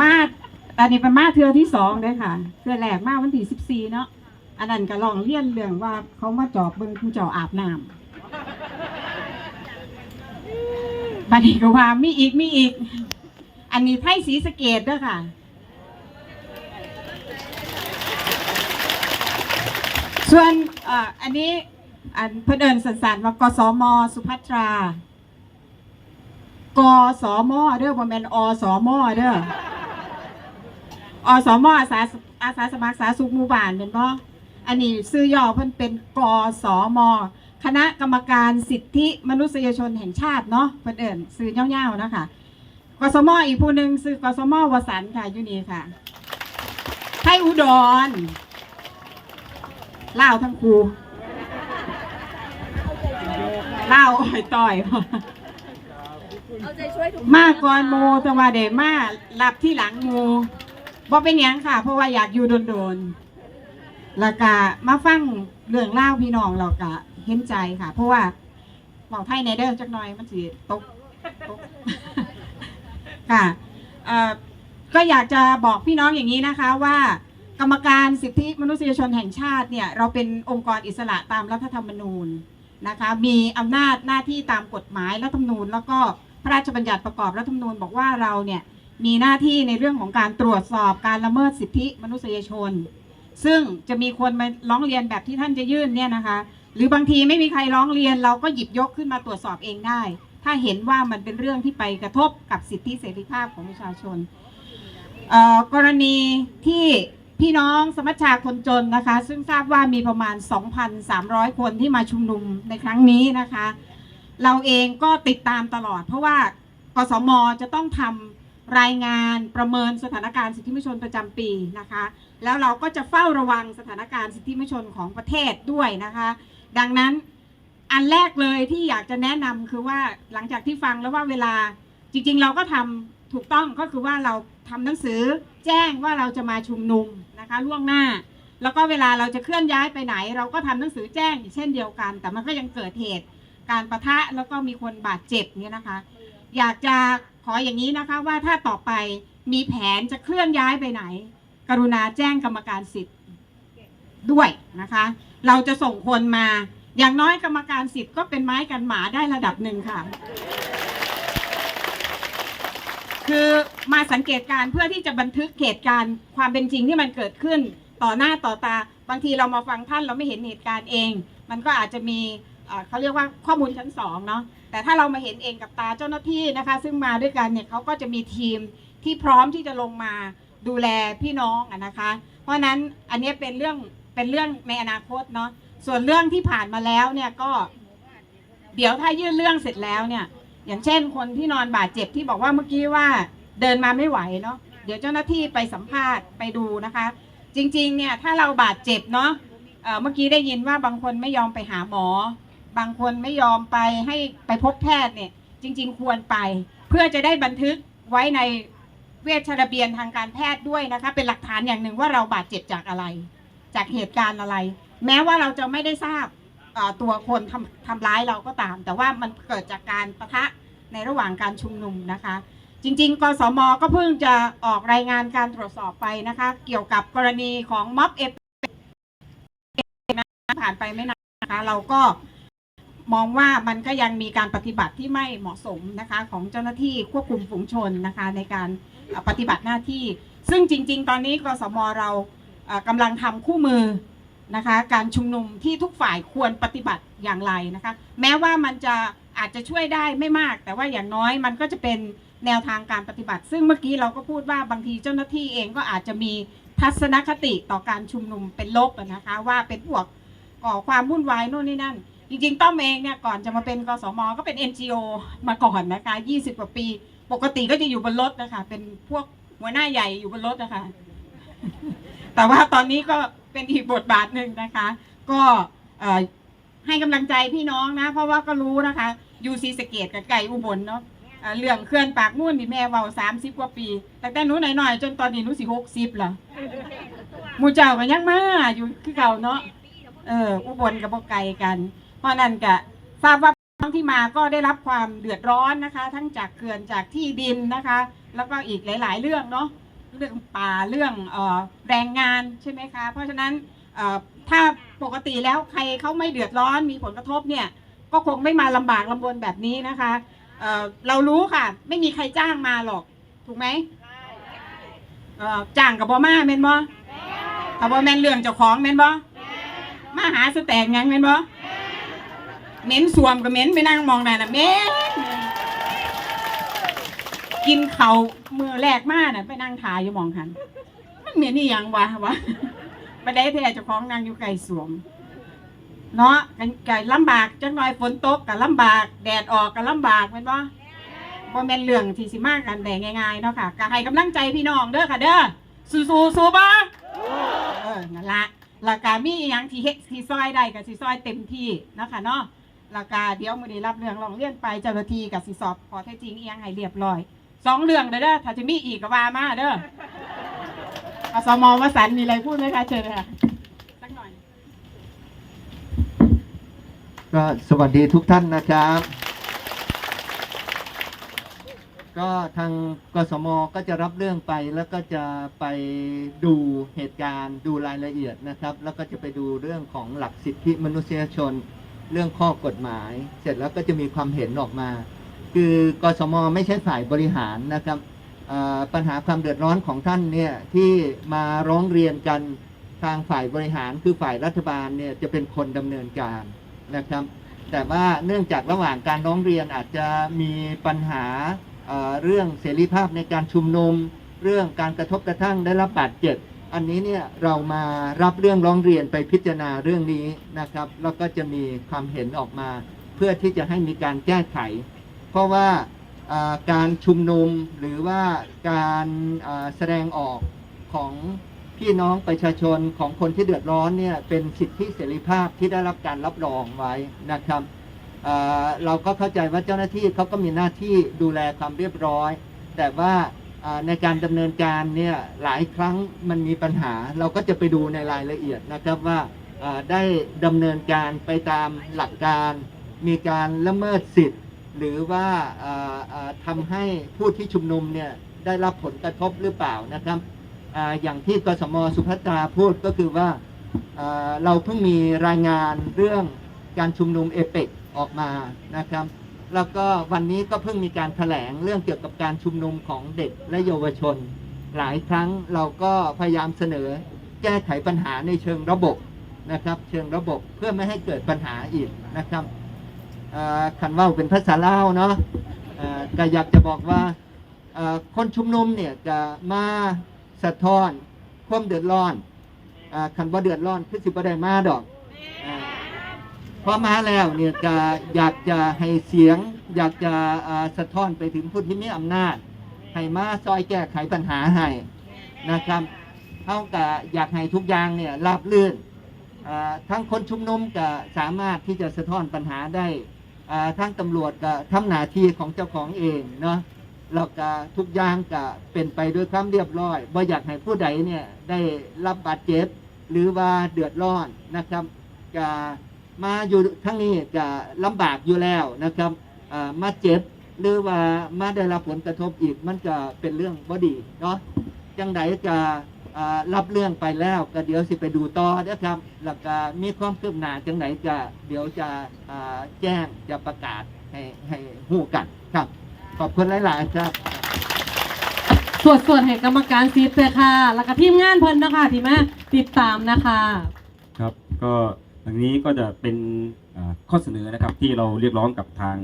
มาอันนี้เป็นมาเทือที่สองเลยค่ะเทือแรกมาวันที่สิบสี่เนาะอันนั้นก็ลองเลี่ยนเรื่องว่าเขามาจอบเบิ้งผู้เจ้าอาบน้ำบัดนี้ก็ว่ามีอีกมีอีก อันนี้ไทยสีสเกตเด้อค่ะส่วนอ,อันนี้อันเพื่นเอินสันสันๆว่ากสมสุภัทรากสมเด้อบ่แมนอสมเด้อ อสมอาสาอาสาสมัครสาธารณสุขหมู่บ้านเป็นบ่อันนี้ซื้อย่อเพิ่นเป็นกสมคณะกรรมการสิทธิมนุษยชนแห่งชาติเนาะเพิ่นเอินซื้อยาวๆนะคะกสมอีกผู้หนึงซื้อกสมวสันต์ค่ะอยู่นี่ค่ะไทยอุดรเล่าวทั้งครูเล่าวอ่อยต่อยเอาใจช่วยทุกมาก่อนโมแต่ว่าเดมารับที่หลังโม บ่เป็นหยังค่ะ เพราะว่าอยากอยู่โดนๆแล้วก็มาฟังเรื่องเล่าวพี่น้องเราก็เห็นใจค่ะ เพราะว่าบอกไทยในเด้อจักหน่อยมันสิตกตก ค่ะเอ่อก็อยากจะบอกพี่น้องอย่างนี้นะคะว่า กรรมการสิทธิมนุษยชนแห่งชาติเนี่ย เราเป็นองค์กรอิสระตามรัฐธรรมนูญนะคะ มีอำนาจหน้าที่ตามกฎหมายรัฐธรรมนูญ แล้วก็พระราชบัญญัติประกอบรัฐธรรมนูญบอกว่าเราเนี่ย มีหน้าที่ในเรื่องของการตรวจสอบการละเมิดสิทธิมนุษยชน ซึ่งจะมีคนมาร้องเรียนแบบที่ท่านจะยื่นเนี่ยนะคะ หรือบางทีไม่มีใครร้องเรียนเราก็หยิบยกขึ้นมาตรวจสอบเองได้ ถ้าเห็นว่ามันเป็นเรื่องที่ไปกระทบกับสิทธิเสรีภาพของประชาชน กรณีที่พี่น้องสมัชชาคนจนนะคะ ซึ่งทราบว่ามีประมาณ 2,300 คนที่มาชุมนุมในครั้งนี้นะคะ เราเองก็ติดตามตลอด เพราะว่ากสมจะต้องทำ รายงานประเมินสถานการณ์สิทธิมนุษยชนประจำปีนะคะ แล้วเราก็จะเฝ้าระวังสถานการณ์สิทธิมนุษยชนของประเทศด้วยนะคะ ดังนั้นอันแรกเลยที่อยากจะแนะนำคือว่าหลังจากที่ฟังแล้วว่าเวลาจริง ๆ เราก็ทำถูกต้องก็คือว่าเราทำหนังสือแจ้งว่าเราจะมาชุมนุมนะคะล่วงหน้า แล้วก็เวลาเราจะเคลื่อนย้ายไปไหน เราก็ทำหนังสือแจ้งอีกเช่นเดียวกัน แต่มันก็ยังเกิดเหตุการประทะแล้วก็มีคนบาดเจ็บเนี่ยนะคะ อยากจะ ขออย่างนี้นะคะว่าถ้าต่อไปมีแผนจะเคลื่อนย้ายไปไหน กรุณาแจ้งกรรมการสิทธิ์ด้วยนะคะ เราจะส่งคนมาอย่างน้อยกรรมการสิทธิ์ก็เป็นไม้กันหมาได้ระดับหนึ่งค่ะ คือมาสังเกตการเพื่อที่จะบันทึกเหตุการณ์ความเป็นจริงที่มันเกิดขึ้นต่อหน้าต่อตา บางทีเรามาฟังท่านเราไม่เห็นเหตุการณ์เอง มันก็อาจจะมี อ่อเขาเรียกว่าข้อมูลชั้นสองเนาะแต่ถ้าเรามาเห็นเองกับตาเจ้าหน้าที่นะคะ ซึ่งมาด้วยกันเนี่ยเขาก็จะมีทีมที่พร้อมที่จะลงมาดูแลพี่น้องอะนะคะ เพราะนั้นอันนี้เป็นเรื่องเป็นเรื่องในอนาคตเนาะส่วนเรื่องที่ผ่านมาแล้วเนี่ยก็ เดี๋ยวถ้ายื่นเรื่องเสร็จแล้วเนี่ย อย่างเช่นคนที่นอนบาดเจ็บที่บอกว่าเมื่อกี้ว่าเดินมาไม่ไหวเนาะเดี๋ยวเจ้าหน้าที่ไปสัมภาษณ์ไปดูนะคะ จริงๆเนี่ยถ้าเราบาดเจ็บเนาะเเมื่อกี้ได้ยินว่าบางคนไม่ยอมไปหาหมอ บางคนไม่ยอมไปให้ไปพบแพทย์เนี่ย จริง ๆ ควรไป เพื่อจะได้บันทึกไว้ในเวชระเบียนทางการแพทย์ด้วยนะคะ เป็นหลักฐานอย่างหนึ่งว่าเราบาดเจ็บจากอะไร จากเหตุการณ์อะไร แม้ว่าเราจะไม่ได้ทราบตัวคนทำทำร้ายเราก็ตาม แต่ว่ามันเกิดจากการประทะในระหว่างการชุมนุมนะคะ จริง ๆ กสมก็เพิ่งจะออกรายงานการตรวจสอบไปนะคะ เกี่ยวกับกรณีของม็อบเอฟผ่านไปไม่นานนะคะ เราก็ มองว่ามันก็ยังมีการปฏิบัติที่ไม่เหมาะสมนะคะของเจ้าหน้าที่ควบคุมฝูงชนนะคะในการปฏิบัติหน้าที่ ซึ่งจริง ๆ ตอนนี้กสมเรากำลังทำคู่มือนะคะการชุมนุมที่ทุกฝ่ายควรปฏิบัติอย่างไรนะคะแม้ว่ามันจะอาจจะช่วยได้ไม่มาก แต่ว่าอย่างน้อยมันก็จะเป็นแนวทางการปฏิบัติ ซึ่งเมื่อกี้เราก็พูดว่าบางทีเจ้าหน้าที่เองก็อาจจะมีทัศนคติต่อการชุมนุมเป็นลบนะคะว่าเป็นพวกก่อความวุ่นวายโน่นนี่นั่น จริงๆต้อมเองเนี่ยก่อนจะมาเป็นกสมก็เป็น NGO มาก่อนนะคะ20 กว่าปี ปกติก็จะอยู่บนรถนะคะเป็นพวกหัวหน้าใหญ่อยู่บนรถนะคะ แต่ว่าตอนนี้ก็เป็นอีกบทบาทหนึ่งนะคะ ก็ให้กำลังใจพี่น้องนะ เพราะว่าก็รู้นะคะยูซีสเกตกับไก่อุบลเนาะเอ่อเรื่องเคลื่อนปากมุ่นนี่แม่เว้าสามสิบกว่าปีแต่แต่หนูหน่อยๆจนตอนนี้หนูสิหกสิบละมูเจ้าก็ยังมาอยู่คือเก่าเนาะเอออุบลกับบ่ไกลกัน เพราะนั้นก็ทราบว่าที่มาก็ได้รับความเดือดร้อนนะคะ ทั้งจากเขื่อนจากที่ดินนะคะ แล้วก็อีกหลาย ๆ เรื่องเนาะเรื่องป่าเรื่องออแรงงานใช่ไหมคะ เพราะฉะนั้นถ้าปกติแล้วใครเขาไม่เดือดร้อนมีผลกระทบเนี่ยก็คงไม่มาลำบากลำบนแบบนี้นะคะเเรารู้ค่ะ ไม่มีใครจ้างมาหรอก ถูกไหมเอ่จ้างกับบอมาเมนบอกับบอแมนเรื่องเจ้าของเมนบอมาหาสแตกยังเมนบอ เหม็นสวมกับเหม็นไปนั่งมองหน้าน่ะเหม็นกินเขามือแรกมากน่ะ ไปนั่งทายอยู่มองหัน มันเหม็นนี่ยังวะวะไปได้แท้เจ้าของนั่งอยู่ไกลสวมเนาะกันก็ลำบากจังหน่อยฝนตกก็ลำบาก แดดออกก็ลำบากแม่นบ่บ่แม่นเรื่องที่สิมากกันได้ง่ายๆเนาะค่ะก็ให้กำลังใจพี่น้องเด้อค่ะเด้อสู้ๆสู้บ่เออนั่นละล้วก็มีอีหยังที่เฮ็ดที่ซอยได้ก็สิซอยเต็มที่เนาะค่ะเนาะ ล้วก็เดี๋ยวมือนี้รับเรื่องร้องเรียนไปเจ้าหน้าที่ก็สิสอบขอแท้จริงอียงให้เรียบร้อยสองเรื่องเด้อเด้อถ้าจะมีอีกก็ว่ามาเด้ออสมวสันต์มีอะไรพูดไหมคะเชิญค่ะสักหน่อยก็สวัสดีทุกท่านนะครับ ก็ทางกสมก็จะรับเรื่องไปแล้วก็จะไปดูเหตุการณ์ดูรายละเอียดนะครับ แล้วก็จะไปดูเรื่องของหลักสิทธิมนุษยชน เรื่องข้อกฎหมาย เสร็จแล้วก็จะมีความเห็นออกมา คือกสมไม่ใช่ฝ่ายบริหารนะครับปัญหาความเดือดร้อนของท่านเนี่ยที่มาร้องเรียนกันทางฝ่ายบริหารคือฝ่ายรัฐบาลเนี่ยจะเป็นคนดำเนินการนะครับ แต่ว่าเนื่องจากระหว่างการร้องเรียนอาจจะมีปัญหาเรื่องเสรีภาพในการชุมนุม เรื่องการกระทบกระทั่งได้รับบาดเจ็บ อันนี้เนี่ยเรามารับเรื่องร้องเรียนไปพิจารณาเรื่องนี้นะครับ แล้วก็จะมีความเห็นออกมา เพื่อที่จะให้มีการแก้ไข เพราะว่าการชุมนุมหรือว่าการแสดงออกของพี่น้องประชาชนของคนที่เดือดร้อนเนี่ยเป็นสิทธิเสรีภาพที่ได้รับการรับรองไว้นะครับเเราก็เข้าใจว่าเจ้าหน้าที่เขาก็มีหน้าที่ดูแลความเรียบร้อย แต่ว่า ในการดำเนินการเนี่ยหลายครั้งมันมีปัญหา เราก็จะไปดูในรายละเอียดนะครับว่าได้ดำเนินการไปตามหลักการ มีการละเมิดสิทธิ์ หรือว่าเอ่อเอ่อทำให้ผู้ที่ชุมนุมเนี่ยได้รับผลกระทบหรือเปล่านะครับออย่างที่กสมสุภัตราพูดก็คือว่าเอ่อเราเพิ่งมีรายงานเรื่องการชุมนุมเอเปกออกมานะครับ แล้วก็วันนี้ก็เพิ่งมีการแถลงเรื่องเกี่ยวกับการชุมนุมของเด็กและเยาวชน หลายครั้งเราก็พยายามเสนอแก้ไขปัญหาในเชิงระบบนะครับ เชิงระบบเพื่อไม่ให้เกิดปัญหาอีกนะครับอ่าขันเว่าเป็นภาษาลาเนาะอ่าก็อยากจะบอกว่าคนชุมนุมเนี่ยจะมาสะท้อนความเดือดร้อนขันว่าเดือดร้อนคือสิบ่ได้มาดอก พอมาแล้วเนี่ยจะอยากจะให้เสียง อยากจะสะท้อนไปถึงผู้ที่มีอำนาจ ให้มาซอยแก้ไขปัญหาให้นะครับเท่ากับอยากให้ทุกอย่างเนี่ยราบรื่นอ่าทั้งคนชุมนุมก็สามารถที่จะสะท้อนปัญหาได้อ่าทางตำรวจก็ทำหน้าที่ของเจ้าของเองเนาะแล้วก็ทุกอย่างก็เป็นไปด้วยความเรียบร้อยบ่อยากให้ผู้ใดเนี่ยได้รับบาดเจ็บหรือว่าเดือดร้อนนะครับก็ มาอยู่ทั้งนี้ก็ลำบากอยู่แล้วนะครับอ่ามาเจ็บหรือว่ามาได้รับผลกระทบอีกมันก็เป็นเรื่องบ่ดีเนาะจังใดก็อ่ารับเรื่องไปแล้วก็เดี๋ยวสิไปดูต่อนะครับแล้วก็มีความคืบหน้าจังไหนก็เดี๋ยวจะอ่าแจ้งจะประกาศให้ให้หู้กันครับ ขอบคุณหลาย ๆ ครับสวดสวดให้กรรมการซีดเลยค่ะ แล้วก็ทีมงานเพิ่นนะคะที่มาติดตามนะคะ ครับก็ อันนี้ก็จะเป็นข้อเสนอนะครับที่เราเรียกร้องกับทาง